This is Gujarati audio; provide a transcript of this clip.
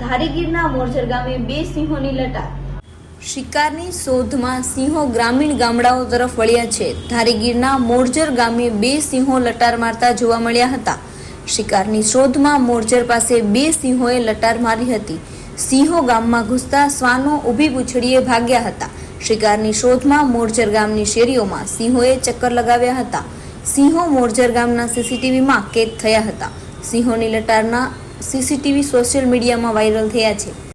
ધારીગીરના મોરજર ગામે બે સિંહોની લટાર. શિકારની શોધમાં સિંહો ગ્રામીણ ગામડાઓ તરફ વળ્યા છે. ધારીગીરના મોરજર ગામે બે સિંહો લટાર મારતા જોવા મળ્યા હતા. શિકારની શોધમાં મોરજર પાસે બે સિંહોએ લટાર મારી હતી. સિંહો ગામમાં ઘૂસતા શ્વાનો ઊભી પૂછડીએ ભાગ્યા હતા. શિકારની શોધમાં મોરજર ગામની શેરીઓમાં સિંહોએ ચક્કર લગાવ્યા હતા. સિંહો મોરજર ગામના સીસીટીવીમાં કેદ થયા હતા. સિંહોની લટારના સીસીટીવી સોશિયલ મીડિયામાં વાયરલ થયા છે.